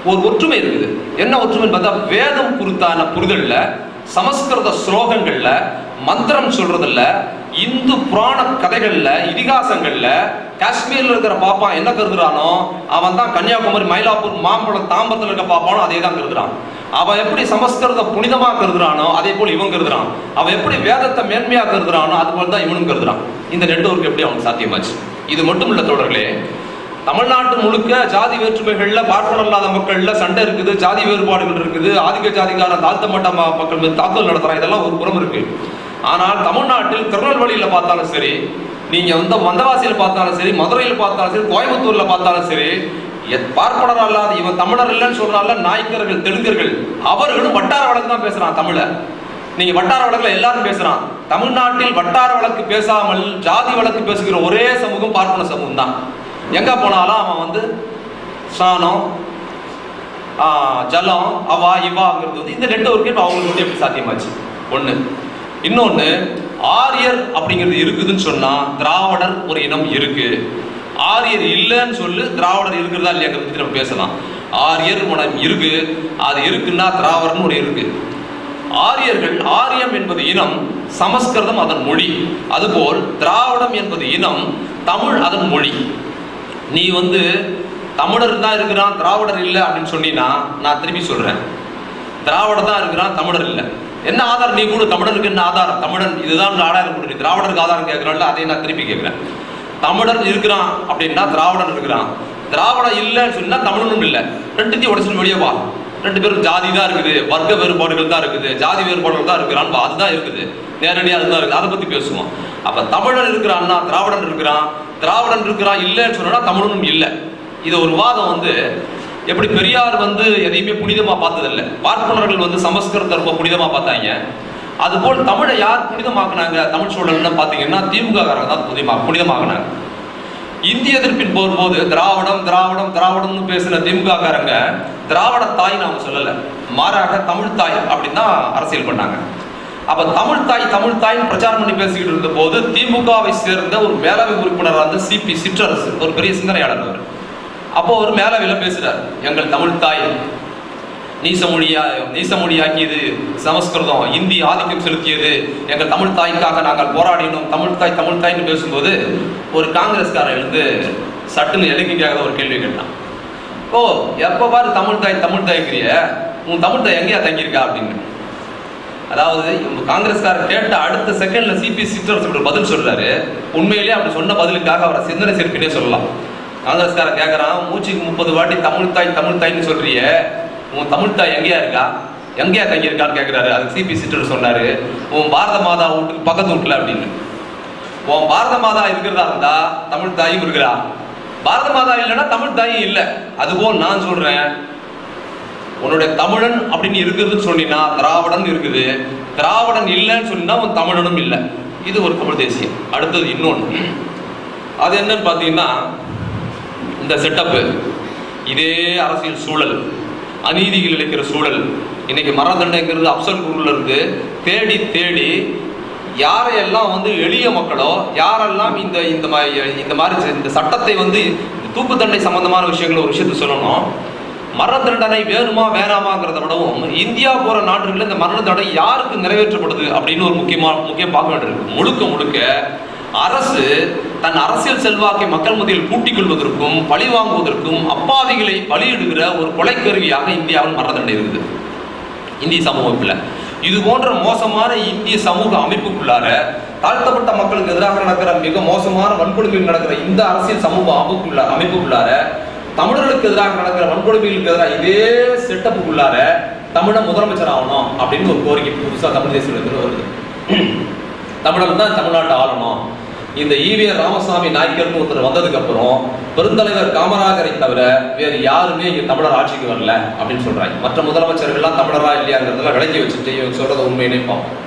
ஒரு ஒற்றுமை இருக்குது. என்ன ஒற்றுமைன்னு பார்த்தா வேதம் குறித்தான புரிதல்ல சமஸ்கிருத ஸ்லோகங்கள்ல மந்திரம் சொல்றதுல இந்து புராண கதைகள்ல இதிகாசங்கள்ல காஷ்மீர்ல இருக்கிற பாப்பா என்ன கருதுறானோ அவன் தான் கன்னியாகுமரி மயிலாப்பூர் மாம்பழம் தாம்பரத்தில் இருக்க பாப்பானோ அதே தான் கருதுறான். அவன் எப்படி சமஸ்கிருத புனிதமா கருதுறானோ அதே போல் இவன் கருதுறான். அவன் எப்படி வேதத்தை மேன்மையா கருதுறானோ அது போல தான் இவனும் கருதுறான். இந்த நெட்வொர்க் எப்படி அவனுக்கு சாத்தியமாச்சு? இது மட்டும் இல்ல தொடர்களே தமிழ்நாட்டு முழுக்க ஜாதி வேற்றுமைகள்ல பார்ப்பனர் இல்லாத மக்கள்ல சண்டை இருக்குது ஜாதி வேறுபாடுகள் இருக்குது ஆதிக்க ஜாதிக்கார தாழ்த்த மட்ட மக்கள் மீது தாக்குதல் நடத்துறாங்க இதெல்லாம் ஒரு புறம் இருக்கு. ஆனால் தமிழ்நாட்டில் திருநெல்வேலியில பார்த்தாலும் சரி நீங்க வந்து வந்தவாசியில பார்த்தாலும் சரி மதுரையில் பார்த்தாலும் சரி கோயம்புத்தூர்ல பார்த்தாலும் சரி எத்- பார்ப்பனர் அல்லாத இவன் தமிழர் இல்லைன்னு சொல்றான்ல நாய்க்கர்கள் தெலுங்கர்கள் அவர்களும் வட்டார வழக்கு தான் பேசுறான் தமிழ. நீங்க வட்டார வழக்குல எல்லாரும் பேசுறான். தமிழ்நாட்டில் வட்டார வழக்கு பேசாமல் ஜாதி வழக்கு பேசுகிற ஒரே சமூகம் பார்ப்பன சமூகம் தான் எங்கே போனாலும் அவன் வந்து சாணம் ஜலம் அவா இவாங்கிறது வந்து இந்த நெட்வொர்க்கு இப்போ அவங்களுக்கு வந்து எப்படி சாத்தியமாச்சு? ஒன்று இன்னொன்று ஆரியர் அப்படிங்கிறது இருக்குதுன்னு சொன்னால் திராவிடர் ஒரு இனம் இருக்கு. ஆரியர் இல்லைன்னு சொல்லு திராவிடர் இருக்கிறதா இல்லையாங்கிறத பற்றி நம்ம பேசலாம். ஆரியர் மனம் இருக்கு. அது இருக்குன்னா திராவிடர்னு ஒரு இருக்கு. ஆரியர்கள் ஆரியம் என்பது இனம் சமஸ்கிருதம் அதன் மொழி. அதுபோல் திராவிடம் என்பது இனம் தமிழ் அதன் மொழி. நீ வந்து தமிழர் தான் இருக்கிறான் திராவிடர் இல்லை அப்படின்னு சொன்னீங்கன்னா நான் திரும்பி சொல்றேன். திராவிடர் தான் இருக்கிறான் தமிழர் இல்லை. என்ன ஆதாரம்? நீ கூட தமிழருக்கு என்ன ஆதாரம்? தமிழன் இதுதான் ஆதாரம் கொடு திராவிடருக்கு ஆதாரம் கேட்கிறான்ல அதை நான் திருப்பி கேட்குறேன். தமிழர் இருக்கிறான் அப்படின்னா திராவிடன் இருக்கிறான். திராவிடம் இல்லைன்னு சொன்னா தமிழனும் இல்லை. ரெண்டுத்தையும் உடச்சு வெளியே வா. ரெண்டு பேரும் ஜாதி தான் இருக்குது. வர்க்க வேறுபாடுகள் தான் இருக்குது. ஜாதி வேறுபாடுகள் தான் இருக்கிறான். அதுதான் இருக்குது. நேரடியாக அதுதான் இருக்குது. அதை பத்தி பேசுவோம். அப்ப தமிழன் இருக்கிறான்னா திராவிடன் இருக்கிறான். திராவிடன் இருக்கிறான் இல்லைன்னு சொன்னா தமிழனும் இல்லை. இது ஒரு வாதம் வந்து எப்படி பெரியார் வந்து எதையுமே புனிதமா பார்த்ததில்ல. பார்ப்பனர்கள் வந்து சமஸ்கிருதத்தை ரொம்ப புனிதமா பார்த்தாங்க. அதுபோல் தமிழை யார் புனிதமாக்குனாங்க? தமிழ் சூழல்னு பார்த்தீங்கன்னா திமுக காரங்க தான் புனிதமா புனிதமாக்குனாங்க இந்திய எதிர்ப்பின் போகும்போது திராவிடம் திராவிடம் திராவிடம்னு பேசின திமுக காரங்க திராவிட தாய்ன்னு அவங்க சொல்லலை. மாறாக தமிழ் தாய் அப்படின்னு தான் அரசியல் பண்ணாங்க. அப்ப தமிழ் தாய் தமிழ் தாய்னு பிரச்சாரம் பண்ணி பேசிக்கிட்டு இருந்த போது திமுகவை சேர்ந்த ஒரு மேலவை உறுப்பினர் வந்து சிபி சிற்றரசு ஒரு பெரிய சிந்தனையாளர் அவர். அப்போ ஒரு மேலவையில பேசுறார் எங்கள் தமிழ் தாய் நீசமொழியா நீசமொழியாக்கியது சமஸ்கிருதம் இந்தி ஆதிக்கம் செலுத்தியது. எங்கள் தமிழ் தாய்க்காக நாங்கள் போராடினோம். தமிழ் தாய் தமிழ் தாய்னு பேசும்போது ஒரு காங்கிரஸ்காரன் எழுந்து சட்டுன்னு இலங்கைக்காக ஒரு கேள்வி கேட்டான். ஓ எப்ப பாரு தமிழ் தாய் தமிழ் தாய்க்கிறிய? உன் தமிழ் தாய் எங்கேயா தங்கியிருக்கா? அப்படின்னு. அதாவது இவங்க காங்கிரஸ்காரர் கேட்ட அடுத்த செகண்ட்ல சிபி சிற்றரசு பதில் சொல்றாரு. உண்மையிலேயே அப்படி சொன்ன பதிலுக்காக அவரை சிந்தனை சேர்ப்பினே சொல்லலாம். காங்கிரஸ்கார கேட்கறான் மூச்சுக்கு முப்பது வாட்டி தமிழ் தாய் தமிழ் தாய்ன்னு சொல்றிய. உன் தமிழ் தாய் எங்கேயா இருக்கா? எங்கேயா தங்கியிருக்கான்னு கேட்கிறாரு அதுக்கு சிபி சிற்றரசு சொன்னாரு. உன் பாரத மாதா வீட்டுக்கு பக்கத்து வீட்டுல அப்படின்னு. உன் பாரத மாதா இருக்கிறதா இருந்தா தமிழ் தாயும் இருக்கிறா? பாரத மாதா இல்லைன்னா தமிழ் தாயும் இல்லை. அதுபோல் நான் சொல்றேன். உன்னுடைய தமிழன் அப்படின்னு இருக்குதுன்னு சொன்னீங்கன்னா திராவிடன் இருக்குது. திராவிடன் இல்லைன்னு சொன்னா உன் தமிழனும் இல்லை. இது ஒரு தமிழ் தேசியம். அடுத்தது இன்னொன்று அது என்னன்னு பார்த்தீங்கன்னா இந்த செட்டப்பு இதே அரசியல் சூழல். அநீதிகள் இழைக்கிற சூழல். இன்னைக்கு மரதண்டைங்கிறது அப்சல் குருல இருந்து தேடி தேடி யாரையெல்லாம் வந்து எளிய மக்களோ யாரெல்லாம் இந்த இந்த மாதிரி இந்த மாதிரி இந்த சட்டத்தை வந்து தூக்கு தண்டை சம்பந்தமான விஷயங்கள் ஒரு விஷயத்த சொல்லணும். மரண தண்டனை வேணுமா வேணாமாங்கிறத விடவும் இந்தியா போற நாடுகளில் இந்த மரண தண்டனை யாருக்கு நிறைவேற்றப்படுது அப்படின்னு ஒரு முக்கியமான முக்கியம் பார்க்க வேண்டியிருக்கு. முழுக்க முழுக்க அரசு தன் அரசியல் செல்வாக்கை மக்கள் மத்தியில் கூட்டிக் கொள்வதற்கும் பழி வாங்குவதற்கும் அப்பாவிகளை பலியிடுகிற ஒரு கொலை கருவியாக இந்தியாவில் மரண தண்டனை இருக்குது. இந்திய சமூகத்தில் இது போன்ற மோசமான இந்திய சமூக அமைப்புக்குள்ளார தாழ்த்தப்பட்ட மக்களுக்கு எதிராக நடக்கிற மிக மோசமான வன்கொடுமைகள் நடக்கிற இந்த அரசியல் சமூக அமைப்புக்குள்ளார அமைப்புக்குள்ளார தமிழர்களுக்கு எதிராக நடக்கிற வன்கொடுமைகளுக்கு எதிராக இதே செட்டப்புக்குள்ளார தமிழ முதலமைச்சர் ஆகணும் அப்படின்னு ஒரு கோரிக்கை புதுசாக தமிழ் தேசியத்தில் வருது. தமிழர் தான் தமிழ்நாட்டை ஆளணும். இந்த ஈவிய ராமசாமி நாய்க்கர்னு ஒருத்தர் வந்ததுக்கு அப்புறம் பெருந்தலைவர் காமராஜரை தவிர வேறு யாருமே இங்க தமிழர் ஆட்சிக்கு வரல அப்படின்னு சொல்றாங்க. மற்ற முதலமைச்சர்கள்லாம் தமிழரா இல்லையாங்கிறதெல்லாம் விளக்கி வச்சுட்டு இவங்க சொல்றத உண்மையினே பார்ப்போம்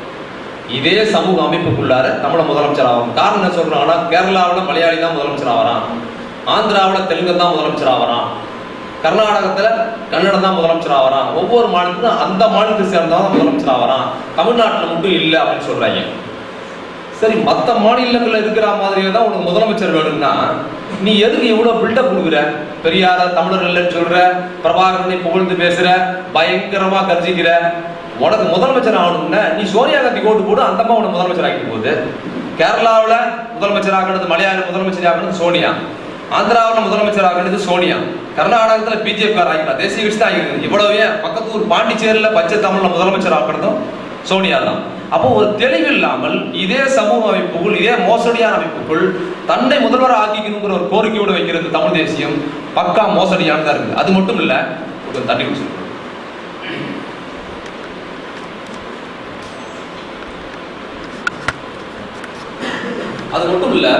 இதே சமூக அமைப்புக்குள்ளார தமிழ முதலமைச்சர் ஆகும் காரணம் என்ன சொல்றாங்கன்னா கேரளாவில் மலையாளி தான் முதலமைச்சர் ஆகிறான் ஆந்திராவில் தெலுங்கு தான் முதலமைச்சர் ஆகிறான் கர்நாடகத்தில் கன்னடம் தான் முதலமைச்சர் ஆகிறான் ஒவ்வொரு மாநிலத்திலும் அந்த மாநிலத்தை சேர்ந்தவன் தான் முதலமைச்சர் ஆகிறான் தமிழ்நாட்டில் மட்டும் இல்லை அப்படின்னு சொல்றாங்க. சரி மற்ற மாநிலங்களில் இருக்கிற மாதிரியே தான் உனக்கு முதலமைச்சர் வேணும்னா நீ எதுக்கு இவ்வளோ பில்டப் கொடுக்குற? பெரியார தமிழர் இல்லைன்னு சொல்ற பிரபாகரனை புகழ்ந்து பேசுற பயங்கரமா கர்ஜிக்கிற. உனக்கு முதலமைச்சர் ஆகணும்னா நீ சோனியா காந்தி கோட்டு போடு அந்த அம்மா உனக்கு முதலமைச்சர் ஆகிட்டு போகுது. கேரளாவில் முதலமைச்சர் ஆகினது மலையாள முதலமைச்சர் ஆகணும் சோனியா. ஆந்திராவில் முதலமைச்சர் ஆகினது சோனியா. கர்நாடகத்தில் பிஜேபி கார் தேசிய கட்சி தான் ஆகிருக்கு இவ்வளவே பக்கத்து ஊர் பாண்டிச்சேரியில் பச்சை தமிழ்ல முதலமைச்சர் ஆகிறதும் சோனியா தான். அப்போ ஒரு தெளிவு இல்லாமல் இதே சமூக அமைப்புக்குள் இதே மோசடியான அமைப்புக்குள் தன்னை முதல்வர் ஆக்கிக்கணுங்கிற ஒரு கோரிக்கையோடு வைக்கிறது தமிழ் தேசியம். பக்கா மோசடியானதா இருக்குது. அது மட்டும் இல்ல ஒரு தண்ணி குடிச்சு. அது மட்டும் இல்லை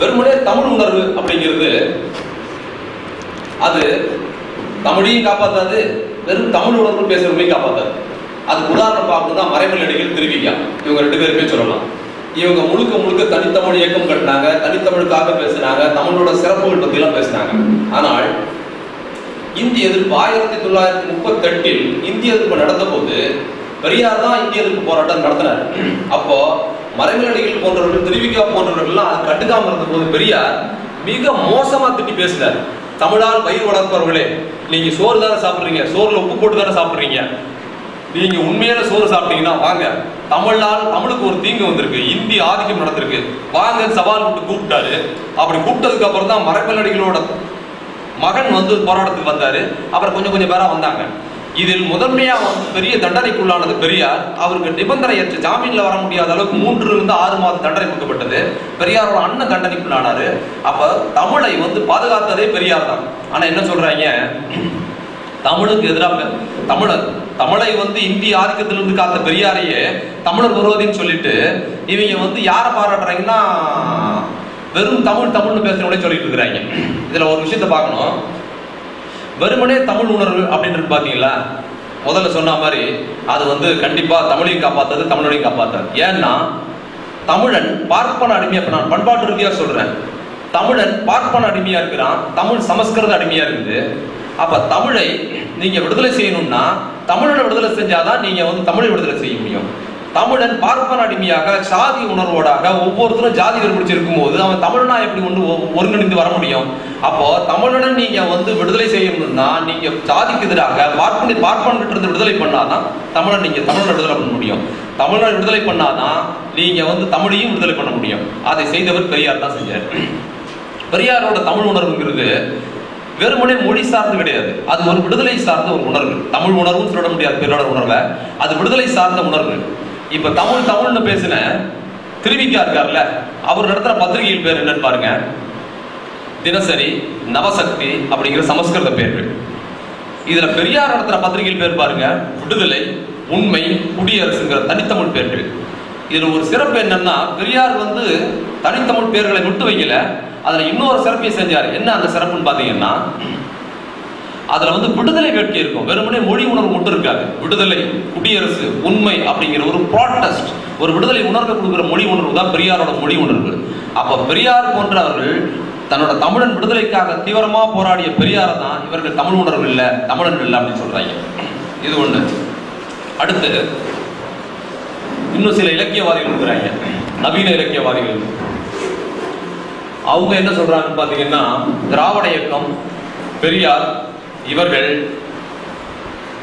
வெறுமனே தமிழ் உணர்வு அப்படிங்கிறது அது தமிழையும் காப்பாற்றாது வெறும் தமிழ் உணர்வு பேசுறவங்களையும் காப்பாற்றாது அதுக்கு உதாரணம் பார்க்கணும்னா மறைமல் நடிகர் திருவிக்கா இவங்க ரெண்டு பேருமே சொல்லலாம். இவங்க முழுக்க முழுக்க தனித்தமிழ் இயக்கம் கட்டினாங்க தனித்தமிழுக்காக பேசினாங்க தமிழோட சிறப்புகள் பத்திலாம் பேசினாங்க. ஆனால் இந்திய எதிர்ப்பு ஆயிரத்தி தொள்ளாயிரத்தி முப்பத்தி எட்டில் இந்திய எதிர்ப்பு நடந்த போது பெரியார் தான் இந்திய எதிர்ப்பு போராட்டம் நடத்தினார். அப்போ மறைமலடிகள் போன்றவர்கள் திருவிக்கா போன்றவர்கள்லாம் அது கண்டுக்காம இருந்த போது பெரியார் மிக மோசமா திட்டி பேசினார். தமிழால் வயிறு வளர்ப்பவர்களே நீங்க சோறு தானே சாப்பிடுறீங்க? சோறுல உப்பு போட்டு தானே சாப்பிடுறீங்க? நீங்க உண்மையான சோறு சாப்பிட்டீங்கன்னா வாங்க. தமிழால் தமிழுக்கு ஒரு தீங்கு வந்திருக்கு. இந்தி ஆதிக்கம் நடந்திருக்கு. வாங்க சவால் விட்டு கூப்பிட்டாரு. அப்படி கூப்பிட்டதுக்கு அப்புறம் தான் மரக்கல்லடிகளோட மகன் வந்து போராட்டத்துக்கு வந்தாரு. அப்புறம் கொஞ்சம் கொஞ்சம் பேரா வந்தாங்க. இதில் முதன்மையாக பெரிய தண்டனைக்குள்ளானது பெரியார். அவருக்கு நிபந்தனையற்ற ஜாமீனில் வர முடியாத அளவுக்கு மூன்று இருந்து ஆறு மாத தண்டனை கொடுக்கப்பட்டது. பெரியாரோட அண்ணன் தண்டனைக்குள்ளானாரு. அப்ப தமிழை வந்து பாதுகாத்ததே பெரியார் தான். ஆனா என்ன சொல்றாங்க? தமிழுக்கு எதிராக தமிழர். தமிழை வந்து இந்திய ஆதிக்கத்திலிருந்து காத்த பெரியாரையே தமிழர் விரோதின்னு சொல்லிட்டு இவங்க வந்து யாரை பாராட்டுறாங்கன்னா வெறும் தமிழ் தமிழ்னு பேசுறவங்களே சொல்லிட்டு இருக்கிறாங்க. இதுல ஒரு விஷயத்த பார்க்கணும். வெறுமனே தமிழ் உணர்வு அப்படின்றது பாத்தீங்களா? முதல்ல சொன்ன மாதிரி அது வந்து கண்டிப்பா தமிழையும் காப்பாற்றது தமிழனையும் காப்பாத்தாது ஏன்னா தமிழன் பார்ப்பன அடிமையா நான் பண்பாட்டு ரீதியா சொல்றேன். தமிழன் பார்ப்பன அடிமையா இருக்கிறான் தமிழ் சமஸ்கிருத அடிமையா இருக்குது. அப்ப தமிழை நீங்க விடுதலை செய்யணும்னா தமிழனை விடுதலை செஞ்சாதான் நீங்க வந்து தமிழை விடுதலை செய்ய முடியும். தமிழன் பார்ப்பன அடிமையாக சாதி உணர்வோடாக ஒவ்வொருத்தரும் ஜாதி வெறுப்பிடிச்சு இருக்கும்போது அவன் தமிழனா எப்படி ஒன்று ஒருங்கிணைந்து வர முடியும்? அப்போ தமிழனை நீங்க வந்து விடுதலை செய்யணும்னா நீங்க ஜாதிக்கு எதிராக பார்ப்பனி பார்ப்பன்கிட்ட இருந்து விடுதலை பண்ணாதான் தமிழன் நீங்க தமிழனை விடுதலை பண்ண முடியும். தமிழனை விடுதலை பண்ணாதான் நீங்க வந்து தமிழையும் விடுதலை பண்ண முடியும். அதை செய்தவர் பெரியார் தான் செஞ்சார். பெரியாரோட தமிழ் உணர்வுங்கிறது வெறுமனே மொழி சார்ந்து கிடையாது. அது ஒரு விடுதலை சார்ந்த ஒரு உணர்வு. தமிழ் உணர்வும் சொல்ல முடியாது பெரியாரோட உணர்வை. அது விடுதலை சார்ந்த உணர்வு. இப்ப தமிழ் தமிழ்னு பேசின திருவிக்கா இருக்கார்ல அவர் நடத்துற பத்திரிகையின் பேர் என்னன்னு பாருங்க. தினசரி நவசக்தி அப்படிங்கிற சமஸ்கிருத பேர்கள் இதுல பெரியார் நடத்துற பத்திரிகையில் பேர் பாருங்க விடுதலை உண்மை குடியரசுங்கிற தனித்தமிழ் பேர்கள் இதுல ஒரு சிறப்பு என்னன்னா பெரியார் வந்து தனித்தமிழ் பேர்களை விட்டு வைக்கல அதுல இன்னொரு சிறப்பை செஞ்சார். என்ன அந்த சிறப்புன்னு பாத்தீங்கன்னா அதுல வந்து விடுதலை வேட்கை இருக்கும். வெறுமனே மொழி உணர்வு மட்டும் இருக்காது. விடுதலை குடியரசு உண்மை அப்படிங்கிற ஒரு ப்ராட்டஸ்ட் ஒரு விடுதலை உணர்வு கொடுக்குற மொழி உணர்வு தான் பெரியாரோட மொழி உணர்வு. அப்ப பெரியார் போன்றவர்கள் தன்னோட தமிழன் விடுதலைக்காக தீவிரமா போராடிய பெரியார தான் இவர்கள் தமிழ் உணர்வு இல்லை தமிழன் இல்லை அப்படின்னு சொல்றாங்க. இது ஒண்ணு. அடுத்து இன்னும் சில இலக்கியவாதிகள் இருக்கிறாங்க. நவீன இலக்கியவாதிகள். அவங்க என்ன சொல்றாங்கன்னு பாத்தீங்கன்னா திராவிட இயக்கம் பெரியார் இவர்கள்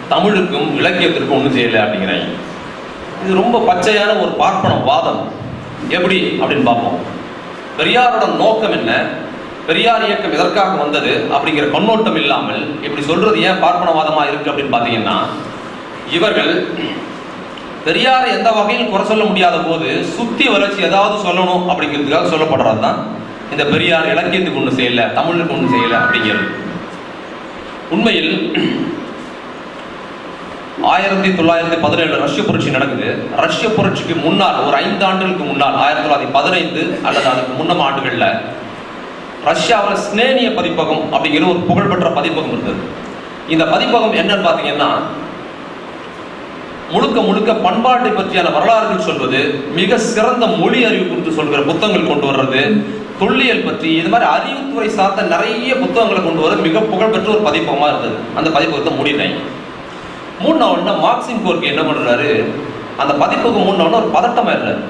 தமிழுக்கும் இலக்கியத்திற்கும் ஒன்றும் செய்யலை அப்படிங்கிறாங்க இது ரொம்ப பச்சையான ஒரு பார்ப்பன வாதம். எப்படி அப்படின்னு பார்ப்போம். பெரியாரோட நோக்கம் என்ன? பெரியார் இயக்கம் எதற்காக வந்தது? அப்படிங்கிற கண்ணோட்டம் இல்லாமல் இப்படி சொல்றது ஏன் பார்ப்பனவாதமா இருக்கு அப்படின்னு பாத்தீங்கன்னா இவர்கள் பெரியார் எந்த வகையில் குறை சொல்ல முடியாத போது சுத்தி வளர்ச்சி ஏதாவது சொல்லணும் அப்படிங்கிறதுக்காக சொல்லப்படுறது தான் இந்த பெரியார் இலக்கியத்துக்கு ஒன்று செய்யல தமிழுக்கு ஒன்று செய்யல அப்படிங்கிறது. உண்மையில் ஆயிரத்தி தொள்ளாயிரத்தி பதினேழு ரஷ்ய புரட்சி நடக்குது. ரஷ்ய புரட்சிக்கு முன்னால் ஒரு ஐந்து ஆண்டுகளுக்கு முன்னால் ஆயிரத்தி தொள்ளாயிரத்தி பதினைந்து அல்லது அதுக்கு முன்னம் ஆண்டுகளில் ரஷ்யாவில் ஸ்னேனிய பதிப்பகம் அப்படிங்கிற ஒரு புகழ்பெற்ற பதிப்பகம் இருந்தது. இந்த பதிப்பகம் என்னன்னு பார்த்தீங்கன்னா முழுக்க முழுக்க பண்பாட்டை பற்றியான வரலாறுகள் சொல்வது மிக சிறந்த மொழி அறிவு குறித்து சொல்கிற புத்தகங்கள் கொண்டு வர்றது தொல்லியல் பற்றி இது மாதிரி அறிவுத்துறை சார்ந்த நிறைய புத்தகங்களை கொண்டு வர மிக புகழ்பெற்ற ஒரு பதிப்பமாக இருந்தது. அந்த பதிப்பகத்தை மூடிட்டாங்க. மூணு மார்க்சிங் கோர்க்கு என்ன பண்ணுறாரு அந்த பதிப்பகம் மூணாவது ஒரு ஒரு பதட்டமாயிடுறாரு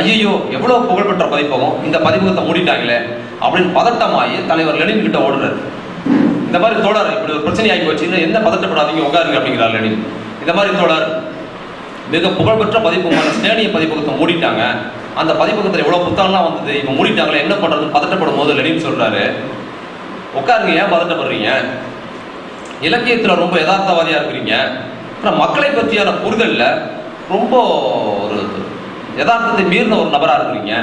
ஐயோ எவ்வளோ புகழ்பெற்ற பதிப்பகம். இந்த பதிப்பகத்தை மூடிட்டாங்களே அப்படின்னு பதட்டமாகி தலைவர் லெனின் கிட்ட ஓடுறாரு. இந்த மாதிரி தோழர் இப்படி ஒரு பிரச்சனை ஆகி போச்சு என்ன பதட்டப்படாதீங்க உட்காருங்க அப்படிங்கிறார் லெனின். இந்த மாதிரி தோழர் மிக புகழ்பெற்ற பதிப்பகமான ஸ்னேனிய பதிப்பகத்தை மூடிட்டாங்க. அந்த பதிப்பகத்தில் எவ்வளோ புத்தகம்லாம் வந்தது இப்போ மூடிட்டாங்களே என்ன பண்ணுறது பதட்டப்படும் போது லெனின் சொல்கிறாரு உட்காருங்க ஏன் பதட்டப்படுறீங்க? இலக்கியத்தில் ரொம்ப யதார்த்தவாதியாக இருக்கிறீங்க. அப்புறம் மக்களை பற்றியான புரிதலில் ரொம்ப ஒரு யதார்த்தத்தை மீறின ஒரு நபராக இருக்கிறீங்க.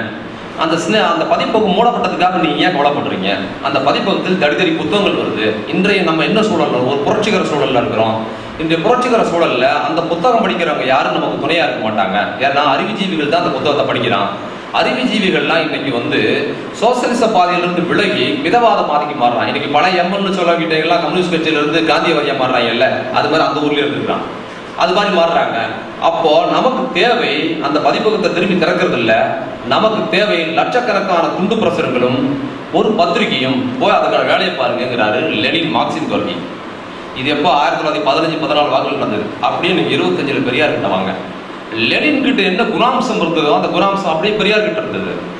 அந்த சின்ன அந்த பதிப்பகம் மூடப்பட்டதுக்காக நீங்கள் ஏன் கவலைப்படுறீங்க? அந்த பதிப்பகத்தில் தடித்தடி புத்தகங்கள் வருது. இன்றைய நம்ம என்ன சூழலில் ஒரு புரட்சிகர சூழலில் இருக்கிறோம். இன்றைய புரட்சிகர சூழல்ல அந்த புத்தகம் படிக்கிறவங்க யாரும் நமக்கு துணையா இருக்க மாட்டாங்க. ஏன்னா அறிவுஜீவிகள் தான் அந்த புத்தகத்தை படிக்கிறான். அறிவுஜீவிகள்லாம் இன்னைக்கு வந்து சோசியலிச பாதையிலிருந்து விலகி மிதவாத பாதைக்கு மாறுறான். இன்னைக்கு பழைய எம்என்னு சொல்லிக்கிட்டீங்களா கம்யூனிஸ்ட் கட்சியில இருந்து மாறுறாங்க மாறுறாங்கல்ல அது மாதிரி அந்த ஊர்ல இருந்துக்கிறான் அது மாதிரி மாறுறாங்க. அப்போ நமக்கு தேவை அந்த பதிப்பகத்தை திரும்பி திறக்கிறது இல்ல. நமக்கு தேவை லட்சக்கணக்கான துண்டு பிரசுரங்களும் ஒரு பத்திரிகையும் போய் அதுக்கான வேலையை பாருங்கிறாரு லெனின் மார்க்சின் கொள்கை இது எப்போ ஆயிரத்தி தொள்ளாயிரத்தி பதினஞ்சு பதினாலு வாக்குகள் நடந்தது? அப்படியே இருபத்தஞ்சில் பெரியார் கிட்ட வாங்க. லெனின் கிட்ட என்ன குணாம்சம் இருந்ததோ அந்த குணாம்சம் அப்படியே பெரியார் கிட்ட இருந்தது.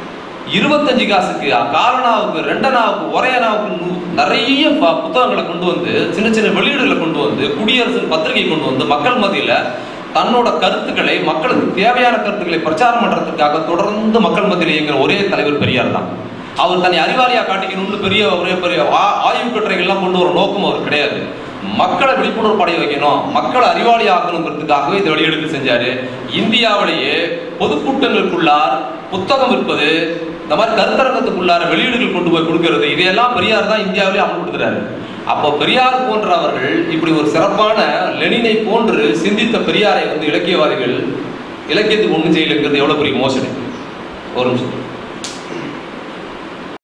இருபத்தஞ்சு காசுக்கு காரணாவுக்கு ரெண்டனாவுக்கு ஒரையனாவுக்கு நிறைய ப- புத்தகங்களை கொண்டு வந்து சின்ன சின்ன வெளியீடுகளை கொண்டு வந்து குடியரசு பத்திரிகை கொண்டு வந்து மக்கள் மத்தியில தன்னோட கருத்துக்களை மக்களுக்கு தேவையான கருத்துக்களை பிரச்சாரம் பண்றதுக்காக தொடர்ந்து மக்கள் மத்தியில் இயங்குற ஒரே தலைவர் பெரியார் தான். அவர் தன்னை அறிவாளியா காட்டிக்கணும்னு பெரிய ஒரே பெரிய ஆ- ஆய்வு கட்டுரைகள்லாம் கொண்டு வர நோக்கம் அவர் கிடையாது. மக்களை விழிப்புணர்வு படைய வைக்கணும் மக்களை அறிவாளி ஆக்கணுங்கிறதுக்காகவே இதை வெளியெடுத்து செஞ்சாரு. இந்தியாவிலேயே பொதுக்கூட்டங்களுக்குள்ளார் புத்தகம் விற்பது இந்த மாதிரி கருத்தரங்கத்துக்குள்ளார வெளியீடுகள் கொண்டு போய் கொடுக்கறது இதையெல்லாம் பெரியார் தான் இந்தியாவிலே அமல்படுத்துறாரு அப்போ பெரியார் போன்றவர்கள் இப்படி ஒரு சிறப்பான லெனினை போன்று சிந்தித்த பெரியாரை வந்து இலக்கியவாதிகள் இலக்கியத்துக்கு ஒன்றும் செய்யலைங்கிறது எவ்வளோ பெரிய மோசடி? ஒரு நிமிஷம்.